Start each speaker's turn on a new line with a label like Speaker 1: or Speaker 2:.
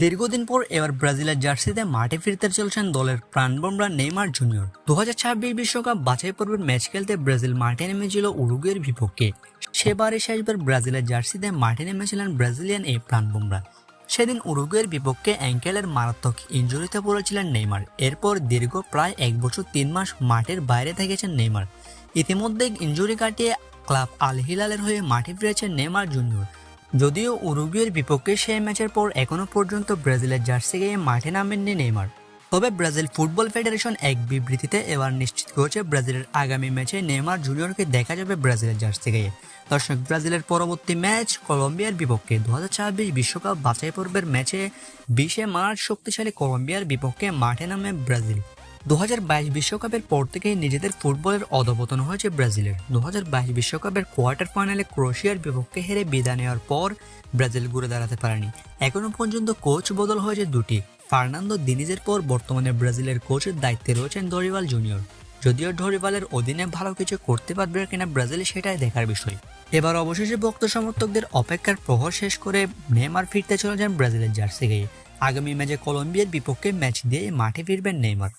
Speaker 1: দীর্ঘদিন পর এবার ব্রাজিলের জার্সিতে মাঠে ফিরতে চলছেন দলের প্রাণবমরা নেইমার জুনিয়র। দু বিশ্বকাপ বাছাই পর্বের ম্যাচ খেলতে ব্রাজিল মাঠে নেমেছিল উরুগুয়ের বিপক্ষে। সেবারে শেষবার ব্রাজিলের জার্সিতে মাঠে নেমেছিলেন ব্রাজিলিয়ান এই প্রাণবমরা সেদিন উরুগুয়ের বিপক্ষে অ্যাঙ্কেলের মারাত্মক ইঞ্জুরিতে পড়েছিলেন নেইমার। এরপর দীর্ঘ প্রায় এক বছর তিন মাস মাঠের বাইরে থেকেছেন নেইমার। ইতিমধ্যে ইঞ্জুরি কাটিয়ে ক্লাব আল হিলালের হয়ে মাঠে ফিরেছেন নেইমার জুনিয়র। যদিও উরুগুয়ের বিপক্ষে সেই ম্যাচের পর এখনও পর্যন্ত ব্রাজিলের জার্সি গায়ে মাঠে নামেননি নেইমার। তবে ব্রাজিল ফুটবল ফেডারেশন এক বিবৃতিতে এবার নিশ্চিত করেছে ব্রাজিলের আগামী ম্যাচে নেইমার জুনিয়রকে দেখা যাবে ব্রাজিলের জার্সি গায়ে। দর্শক, ব্রাজিলের পরবর্তী ম্যাচ কলম্বিয়ার বিপক্ষে। দু বিশ্বকাপ বাছাই পর্বের ম্যাচে বিশে মার্চ শক্তিশালী কলম্বিয়ার বিপক্ষে মাঠে নামে ব্রাজিল। দু বিশ্বকাপের পর থেকেই নিজেদের ফুটবলের অধপতন হয়েছে ব্রাজিলের। দু বিশ্বকাপের কোয়ার্টার ফাইনালে ক্রোয়েশিয়ার বিপক্ষে হেরে বিদায় নেওয়ার পর ব্রাজিল ঘুরে দাঁড়াতে পারেনি। এখনও পর্যন্ত কোচ বদল হয়েছে দুটি। ফার্নান্দো দিনিজের পর বর্তমানে ব্রাজিলের কোচের দায়িত্বে রয়েছেন ডরিভাল জুনিয়র। যদিও ডরিভালের অধীনে ভালো কিছু করতে পারবে কিনা ব্রাজিল সেটাই দেখার বিষয়। এবার অবশেষে ভক্ত সমর্থকদের অপেক্ষার প্রহর শেষ করে নেইমার ফিরতে চলেছেন ব্রাজিলের জার্সি গায়ে। আগামী ম্যাচে কলম্বিয়ার বিপক্ষে ম্যাচ দিয়ে মাঠে ফিরবেন নেইমার।